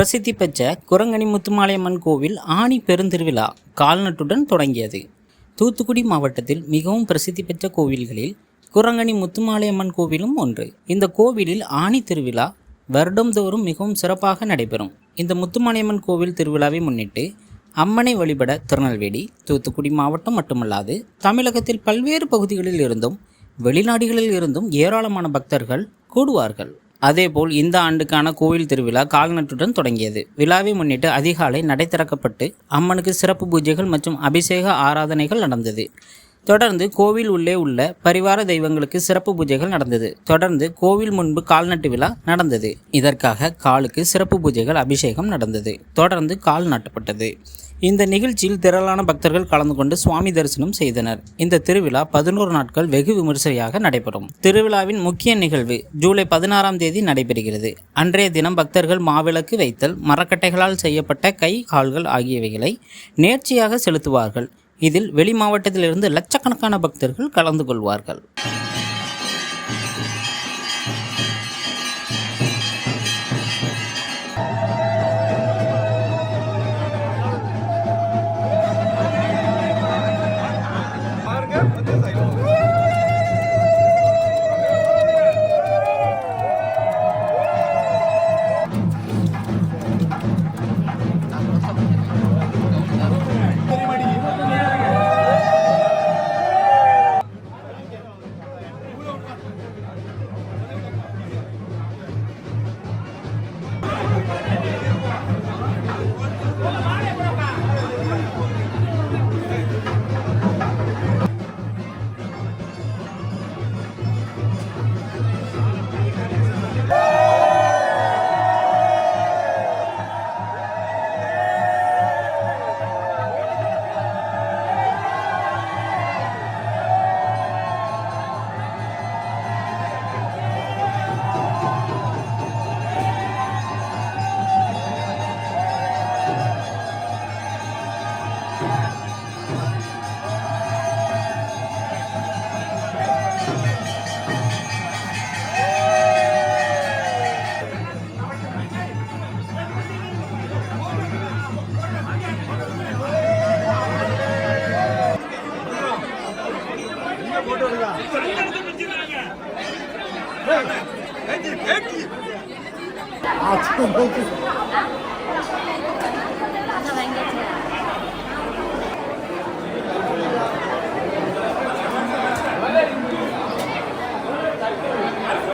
பிரசித்தி பெற்ற குரங்கணி முத்துமாலையம்மன் கோவில் ஆணி பெருந்திருவிழா கால்நட்டுடன் தொடங்கியது. தூத்துக்குடி மாவட்டத்தில் மிகவும் பிரசித்தி பெற்ற கோவில்களில் குரங்கணி முத்துமாலையம்மன் கோவிலும் ஒன்று. இந்த கோவிலில் ஆணி திருவிழா வருடம்தோறும் மிகவும் சிறப்பாக நடைபெறும். இந்த முத்துமாலையம்மன் கோவில் திருவிழாவை முன்னிட்டு அம்மனை வழிபட திருநெல்வேலி தூத்துக்குடி மாவட்டம் மட்டுமல்லாது தமிழகத்தில் பல்வேறு பகுதிகளில் இருந்தும் வெளிநாடுகளில் இருந்தும் ஏராளமான பக்தர்கள் கூடுவார்கள். அதேபோல் இந்த ஆண்டுக்கான கோவில் திருவிழா கால்நட்டுடன் தொடங்கியது. விழாவை முன்னிட்டு அதிகாலை நடை திறக்கப்பட்டு அம்மனுக்கு சிறப்பு பூஜைகள் மற்றும் அபிஷேக ஆராதனைகள் நடந்தது. தொடர்ந்து கோவில் உள்ளே உள்ள பரிவார தெய்வங்களுக்கு சிறப்பு பூஜைகள் நடந்தது. தொடர்ந்து கோவில் முன்பு கால்நட்டு விழா நடந்தது. இதற்காக காலுக்கு சிறப்பு பூஜைகள் அபிஷேகம் நடந்தது. தொடர்ந்து கால் நாட்டப்பட்டது. இந்த நிகழ்ச்சியில் திரளான பக்தர்கள் கலந்து கொண்டு சுவாமி தரிசனம் செய்தனர். இந்த திருவிழா பதினோரு நாட்கள் வெகு விமரிசையாக நடைபெறும். திருவிழாவின் முக்கிய நிகழ்வு ஜூலை பதினாறாம் தேதி நடைபெறுகிறது. அன்றைய தினம் பக்தர்கள் மாவிளக்கு வைத்தல் மரக்கட்டைகளால் செய்யப்பட்ட கை கால்கள் ஆகியவைகளை நேர்ச்சியாக செலுத்துவார்கள். இதில் வெளி மாவட்டத்திலிருந்து லட்சக்கணக்கான பக்தர்கள் கலந்து கொள்வார்கள். 啊，这东西。